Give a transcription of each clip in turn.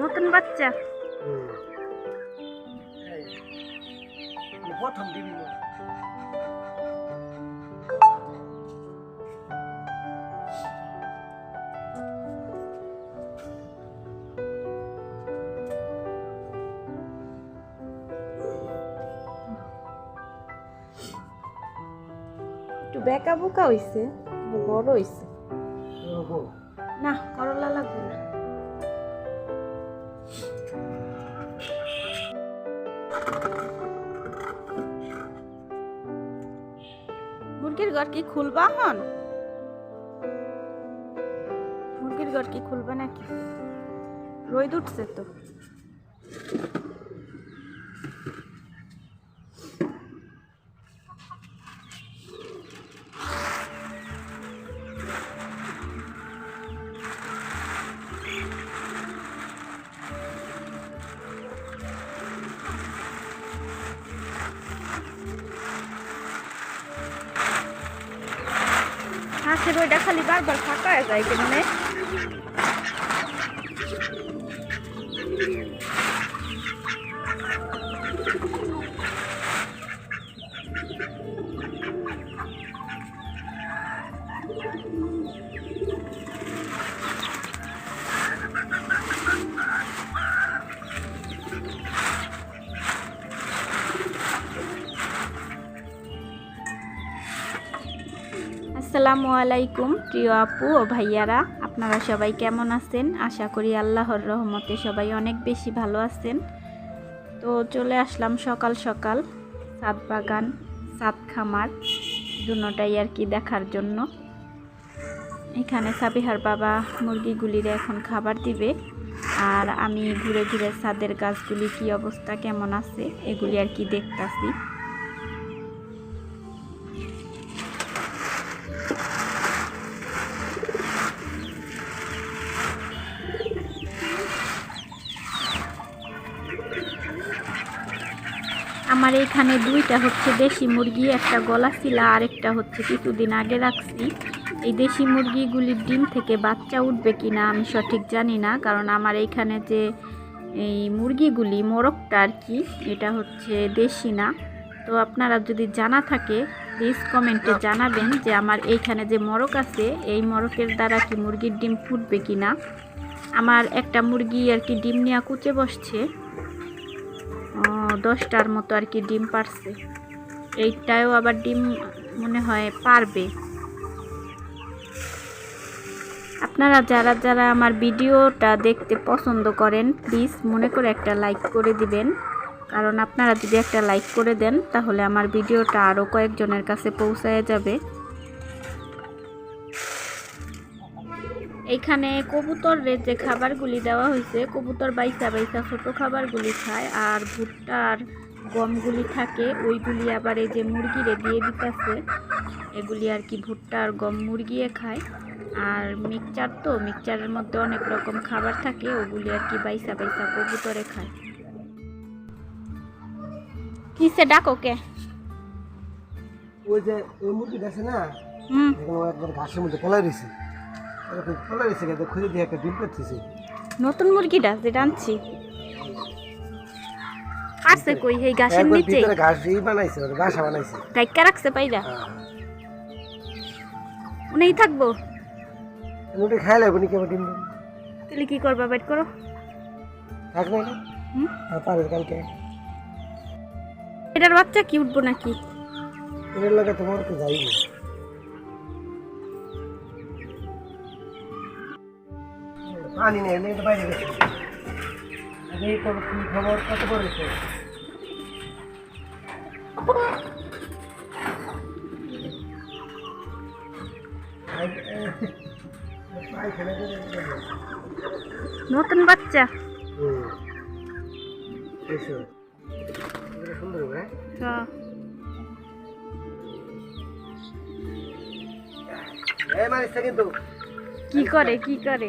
নতুন বাচ্চা। হুম। এই, প্রথম দিবি একটু বেকা বুকা হইছে বড় হইছে। না করলা লাগবে না। মুরগির ঘর কি খুলবা হন মুরগির ঘর কি খুলবা নাকি? রোদ উঠছে তো। ওইটা খালি বারবার ফাঁকা যায় কেমনে আসসালামু আলাইকুম, প্রিয় আপু ও ভাইয়ারা। আপনারা সবাই কেমন আছেন? আশা করি আল্লাহর রহমতে সবাই অনেক বেশি ভালো আছেন। তো চলে আসলাম সকাল সকাল সাত বাগান সাত খামার, দুটাই আর কি দেখার জন্য। এখানে সাবিহার বাবা মুরগিগুলির এখন খাবার দিবে, আর আমি ঘুরে ঘুরে ছাদের গাছগুলি কি অবস্থা, কেমন আছে, এগুলি আর কি দেখতাছি। আমার এখানে দুইটা হচ্ছে দেশি মুরগি, একটা গলা শিলা আর একটা হচ্ছে কিছুদিন আগে রাখছি। এই দেশি মুরগিগুলির ডিম থেকে বাচ্চা উঠবে কিনা আমি সঠিক জানি না, কারণ আমার এইখানে যে এই মুরগিগুলি, মোরগটা আর কি, এটা হচ্ছে দেশি না। তো আপনারা যদি জানা থাকে প্লিজ কমেন্টে জানাবেন যে আমার এইখানে যে মরক আছে, এই মরকের দ্বারা কি মুরগির ডিম ফুটবে কিনা। আমার একটা মুরগি আর কি ডিম নিয়ে কুচে বসছে। দশটার মতো আর কি ডিম পারছে। এইটাও আবার ডিম মনে হয় পারবে। আপনারা যারা যারা আমার ভিডিওটা দেখতে পছন্দ করেন প্লিজ মনে করে একটা লাইক করে দিবেন। কারণ আপনারা যদি একটা লাইক করে দেন, তাহলে আমার ভিডিওটা আরও কয়েকজনের কাছে পৌঁছায় যাবে। এইখানে কবুতরের যে খাবারগুলি দেওয়া হয়েছে কবুতর বাইসা বাইসা ছোটো খাবারগুলি খায় আর ভুট্টার গমগুলি থাকে ওইগুলি আবার এই যে মুরগিরে দিয়ে দিতেছে। এগুলি আর কি ভুট্টা আর গম মুরগিয়ে খায়। আর মিক্সচার তো মিক্সচারের মধ্যে অনেক রকম খাবার থাকে ওগুলি আর কি বাইসা বাইসা কবুতরে খায়। কিসে ডাকো কে ওই যে ওই মুরগিটা আছে না হুম। একবার ঘাসের মধ্যে পলাই রয়েছে এরকম পলাই কিন্তু খুঁজে দিয়ে একটা ডিম পেতেছে নতুন মুরগিটা যেটা আনছি। পারছে কই এই ঘাসের নিচে? ভিতরে ঘাস ই বানাইছে ওর বাসা বানাইছে। ডাইকা রাখছে পাইরা? হ্যাঁ। উনিই থাকব? ওটা খাই লাগবে নাকি আবার ডিম তাহলে কি করবা বাইট করো। থাক না হুম? আর পারে কালকে। এটার বাচ্চা কি উঠবো নাকি? এর লাগে তোমার তো যাই নেই নেই তো বাইরে গেছে। এই খবর কি খবর কত করেছে? নতুন বাচ্চা। সুন্দর হ্যাঁ? কিন্তু। কি করে কি করে?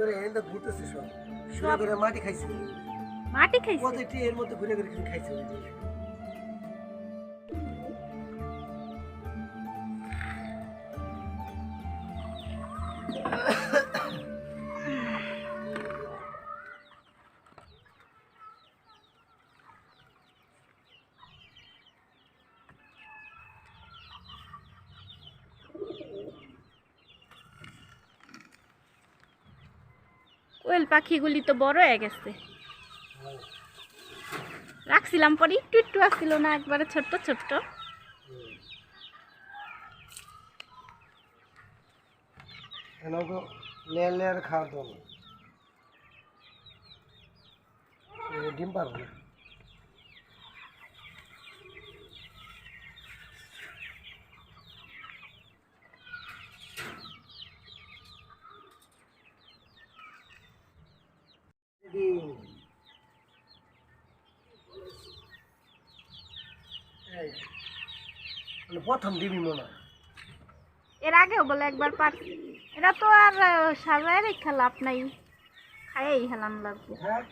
পাউডার দে। কে চালে চালে বেরিয়েছে কি করে এনে ঘুরতেছে সব। ঘুরে ঘুরে মাটি খাইছে মাটি খাইছে প্রতিটি এর মধ্যে ঘুরে ঘুরে কিছু খাইছে ওই কোয়েল পাখিগুলি তো বড় হয়ে গেছে। রাখছিলাম পরে, একটু একটু আসছিল না, একবারে ছোট্ট ছোট্ট। লেয়ার লেয়ার ডিম পারব না ডিম এই, মানে প্রথম ডিমই মনে হয়। এর আগেও বলে একবার পারছি এটা তো আর আহ, সাজায় রেখে লাভ নাই। খাইয়েই হেলান লাগবে। হ্যাঁ